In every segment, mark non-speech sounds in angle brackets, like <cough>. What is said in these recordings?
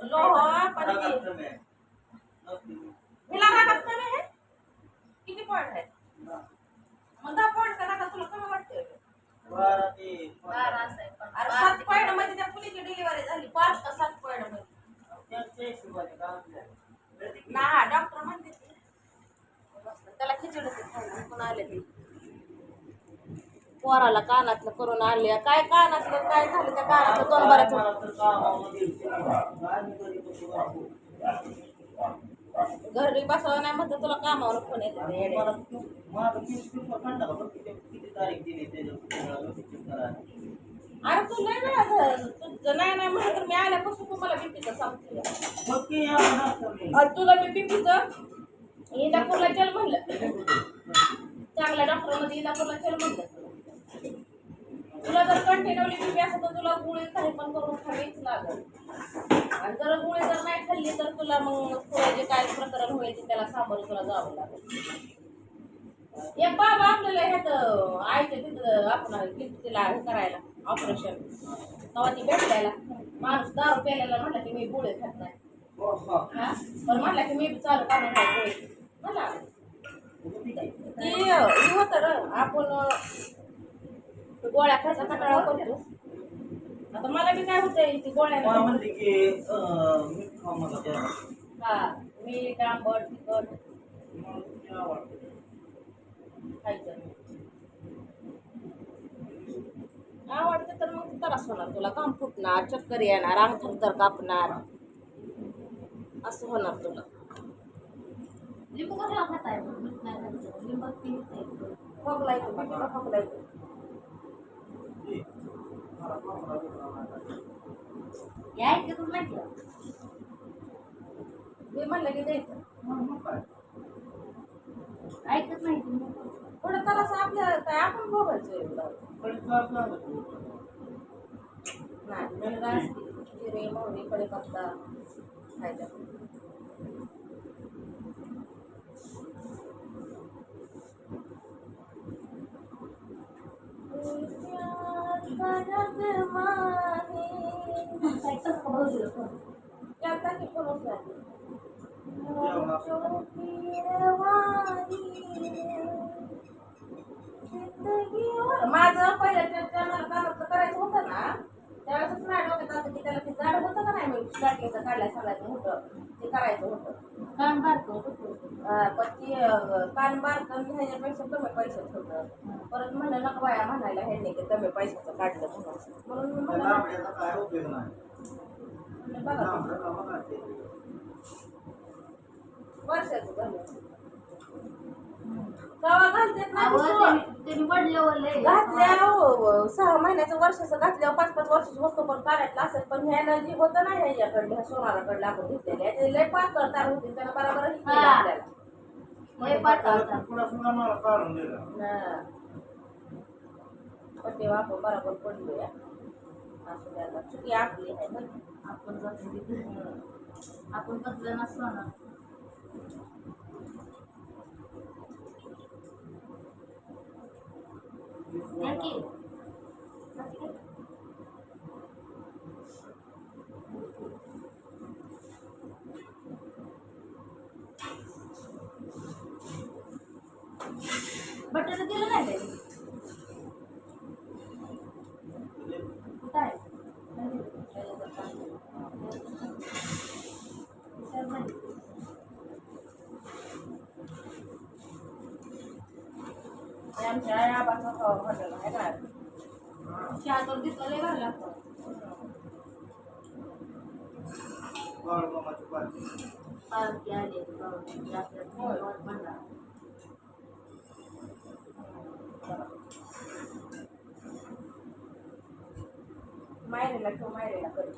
लोह पण हिला रागात कमी आहे किती पॉईंट आहे मग दहा पॉईंट रागात तुला कमी वाटते अरे सात पॉईंटमध्ये त्या मुलीची डिलिव्हरी झाली. पाच का सात पॉईंटमध्ये? ना डॉक्टर म्हणते त्याला खिचडी होती आले ती. पोराला कानातलं करून आणले. काय कानातलं काय झालं त्या कानातलं? दोन बऱ्याच घरी बसवा नाही म्हणतं तुला कामावर फोन येते आणि येडे. मला तू- माझं तीस पेपर काढला का बघ किती किती तारीख दिली त्याच्यावर check करा. अरे तू नाही वेळा झालं. तुझं नाही नाही म्हणलं तर मी आल्यापासून तुम्हाला बीपीचं सांगते. आणि तुला मी बीपीचं इंदापूरला चल म्हणलं <laughs> चांगल्या डॉक्टरमध्ये इंदापूरला चल म्हणलं तुला जर कंटिन्युअली बीपी असं तर तुला गुळे काही पण करून खावीच लागल. आणि जर गुळे जर नाही खाल्ली तर तुला मग थोडे जे काय प्रकरण होईल त्याला सामोरं तुला जावं लागेल. एक बाबा आपल्याला ह्यात आयच्या तिथं आपण तिला हे करायला ऑपरेशन तेव्हा ती भेटायला माणूस दारू प्यायला म्हटलं की मी गुळे खात नाही. पण हा म्हटलं की मी चालू करणार आहे गोळी. म्हणला ती होतं आपण गोळ्या खायचा कंटाळा करतो आता मला बी काय होतंय ती गोळ्या मला म्हणते की अं, मीठ खाऊ मला द्या. हा मीठ आंबट तिखट ते आवडतं. खायचं आवडते तर मग त्रास होणार तुला काम फुटणार चक्कर येणार अंग थरथर कापणार असं होणार तुला लिंबू कशाला खाताय. लिंबात पीठ नाही. खोकला येतो खोकला येतो या ऐकतच नाही का? मी म्हणलं की द्यायचं ऐकत नाही तुम्ही. तर असं आपल्या काय आपण बघायचं नाही मुलगा असते जिरे मोहरी खायचा काय कसं का भाऊजीला फोन? केलता की फोन उचलायला. माझं पहिलं त्या करायचं होतं ना. त्यावेळेसच माझ्या डोक्यात आलं की त्याला ते झाड होतं का नाही मी स्टार्टिंगचं काढल्या सांगायचं होतं. ते करायचं होतं कान बारकं होतं. पण ती अं, कान बारकं ह्याच्यापेक्षा कमी पैशात होतं परत म्हणलं नका बाया म्हणायला ह्यांनी की कमी पैशाचं काढलं म्हणून म्हणून मी म्हणलं लांबड्याचा काय उपयोग नाही. म्हणलं बघा. वर्षाचं झालं कवा घालतात ना ती सोड. त्यांनी- त्यांनी वडल्यावर लय. घातल्या हो, सहा महिन्याचं वर्षाचं घातल्यावर पाच पाच वर्षाची वस्तू पण काढायला असेल पण ह्यानं जी होतं ना ह्याच्याकडलं ह्या सोनाराकडलं आपण घेतलेल्या ते लय पातळ तार होती त्यानं बरोबर हे केलं हा. आपल्याला लय पातळ त्याला होता. तुकडा सुद्धा मला काढून दिला. हा. पण तेव्हा आपण बरोबर पडलो या असं द्या आता. चुकी आपली आहे. आपण जातो तिथे. हम्म. आपण बदल नसतो ना নাকি हे आमच्या आई हॉटेल आहे ना चहा तर दिसला लय भारी लागतो बाळूमामाची आली जास्त मायरेला ठेव मायरेला कर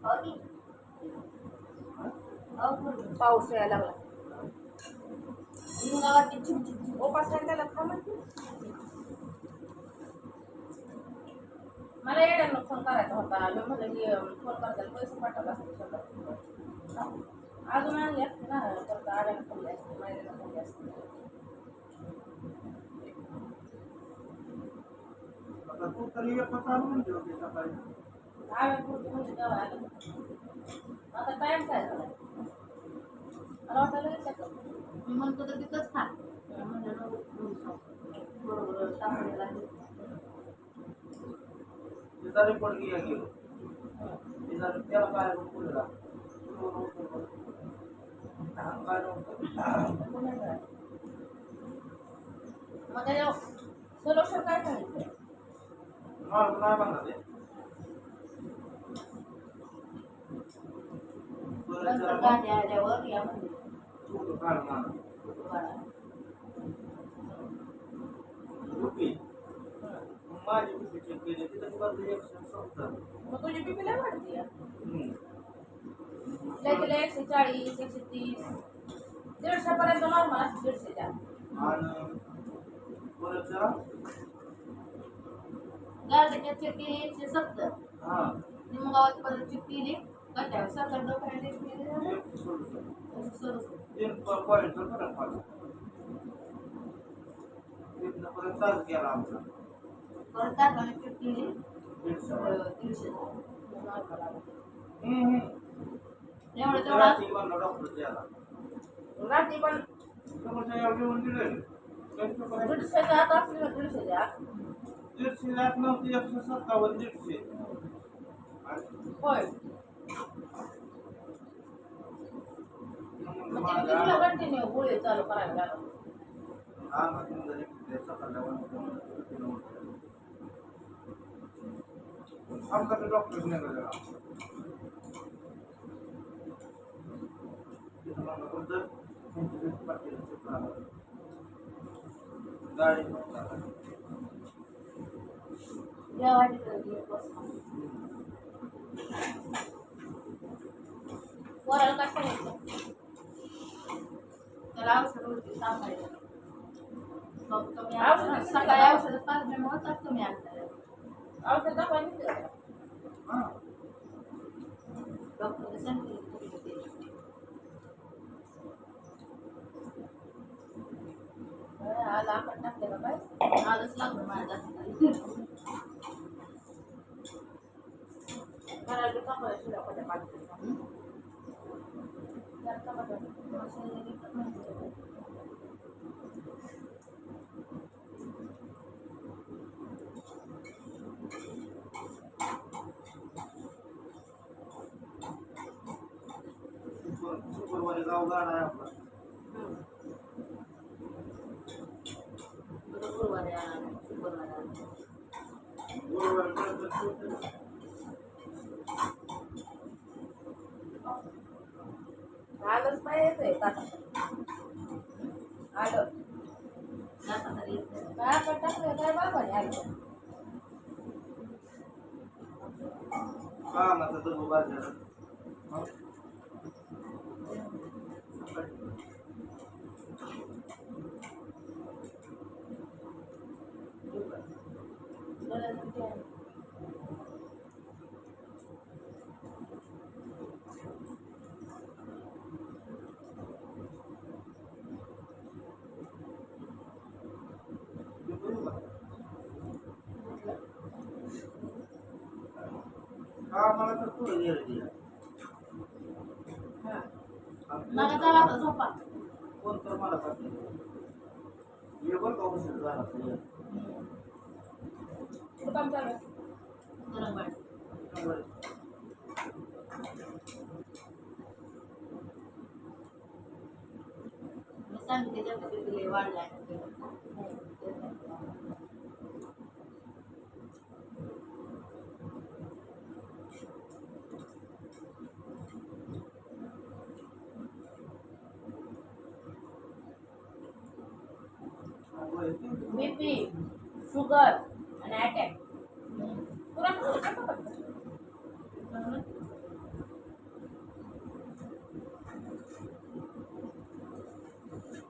घरी पाऊस यायला लागला. त्याला मला येड्यांना फोन करायचा होता. मी म्हणलं की फोन करताना पैसे पाठवला असते. अजून आणले असते ना परत आल्याला खाल्ले असते महिन्याला खाल्ले असते आता टाइम काय झाला? मला वाटायला मी म्हणतो तर तिथंच खा. बरोबर टाकलेलं आहे. तिचा रिपोर्ट घ्या गेलो. तिचा त्याला काय जा काय मग काय सांगितलं नाही म्हणणार ते नंतर आल्यावर या म्हणजे माझी चेक केली तिथं एकशे सत्तर मग तुझी बीपी लय वाढती हम्म. लय तिला एकशे चाळीस एकशे तीस. दीडशे पर्यंत नॉर्मल असते दीडशेच्या. आणि परत चिठ्ठी एकशे सत्तर. हा. निमगावात परत चिठ्ठी केली दीडशे दीडशे. एवढं तेवढं? रात्री पण दीडशेच्या आत असली ना दीडशेच्या आत. दीडशे लाख नव्हती एकशे सत्तावन्न दीडशे. होय. मग मग माझा तिने तुला कंटिन्यू गोळी चालू करायला लागलं हा मग तुमचं एक ते सकाळच्या वेळेला आमचा ते डॉक्टर नाही गेला तिथं म्हणलं कोणतं त्यांची भेट पाटील चिपळाला. गाडी जेवायची कधी पोराला काय सांगितलं त्याला औषध होती सांगायचं मग तुम्ही औषधं सकाळी पाजल्यामुळे तर तुम्ही आणताय औषध हा. सांगितलं ते. आला आपण टाकले का काय? आजच लागलं माझ्या पाठीत. जरा चपात्या. शुक्र- शुक्रवारी गाव गाडा आहे आपला गुरुवारी आला शुक्रवारी आला गुरुवारी पाहिजे काका आलं जाता तरी येत नाही. काय आपण टाकलं काय बरोबर आहे आलं हा माझा तो बाजार हा. गरज किती आहे? ते बरोबर. हा मला तर ते. झोपा कोण मला सांगते ये बरं का औषध झाला तर ये. कुठं काम चालू आहे? गरम पाणी शंभर. मी सांगते तिथे वाढलाय शंभर. बीपी शुगर आणि अटॅक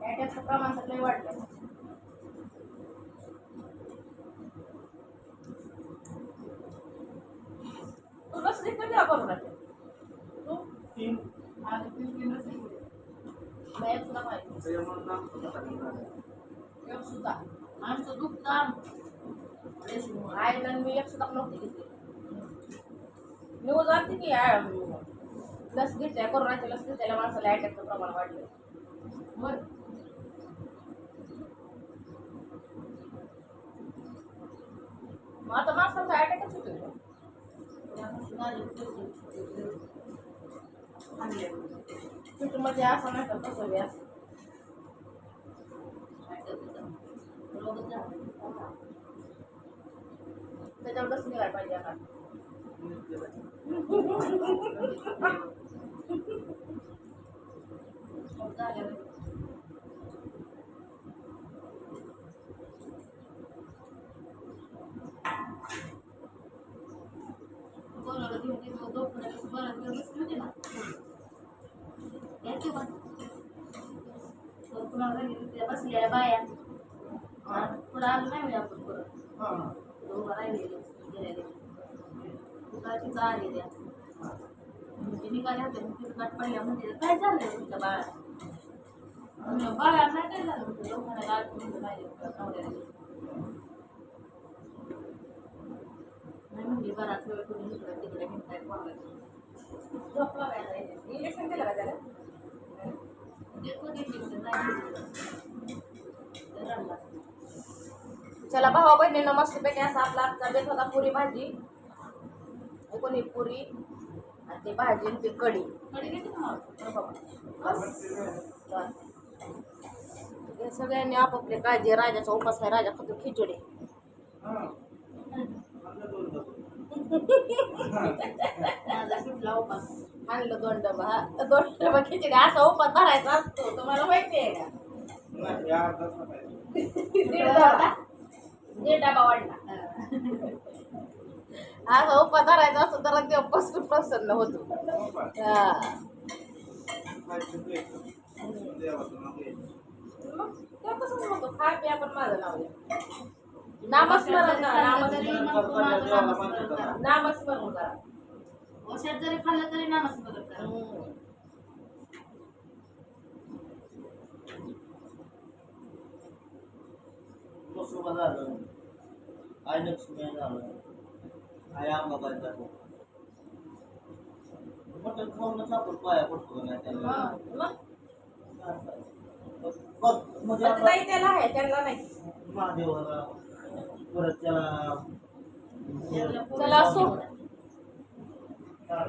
अटॅकचं प्रमाण तर लय वाढलं रस्ते कधी करून राहते तू तीन आणि तीन तीन रस्ते गेले. बाहेर तुला माहिती त्याच्यामुळे नाम सुद्धा टाकलं झालं. एक सुद्धा आमचं दुखतं आईला मी एक सुद्धा नव्हती घेतली न्यूज आलती की आ, लस घेतल्या कोरोनाची लस घेतलेल्या माणसाला अटॅकचं प्रमाण वाढलं मग आता माणसाचा अटॅकच होतो मध्ये असं नाही तर तसं बी असं त्याच्यावर कसं निघायला पाहिजे आता बसल्या बाया पुढं आलं नाही आपण परत हा, हा. उभं राहिलेले गेलेले तिचा आले त्या म्हणजे निघाले होते मग तिथं गाठ पडल्या म्हणजे काय झालं तुमच्या बाळा बाळा नाही काय झालं म्हणलं दवाखान्यात आलं म्हणलं नाही नवऱ्याला नाही म्हणली बराच वेळ तुम्ही इकडं तिकडे हिंडताय पोराला. झोपला काय इंजेक्शन दिलं का त्याला देतो इंजेक्शन नाही दिलं. रडला. चला भावा बहिणीनं मस्तपैकी असा आपला आजचा बेत होता पुरी भाजी. कोणी पुरी आणि ती भाजी आणि ती कढी. कडे घेते का मावशी? हो बाबा. बस. सगळ्यांनी आपापली काळजी राजाचा उपास आहे राजा खातो खिचडी. हा. आणलं दोन डबा. हा, दोन डबा खिचडी. असा उपास धरायचा असतो. तुम्हाला माहिती आहे का? दीड डबा दीड डबा वाढला असा उपास धरायचा असतो तर देव पसरून प्रसन्न होतो हो का? हा. खायचं ते एक. देवाचं नाव घ्यायचं. मग ते कसं होतो खा प्या पण माझं नाव. नामस्मरण नामस्मरण नामस्मरण करा वर्षात जरी खाल्लं तरी नामस्मरण करा हम्म. मसुबा झालं आई लक्ष्मी झालं आई अंबाबाई झालं मटण खाऊनच आपण पाया पडतो नाही त्यांना मग बघ म्हणजे पण आता ताई त्याला आहे त्यांना नाही महादेवाला परत त्याला चला असो हा.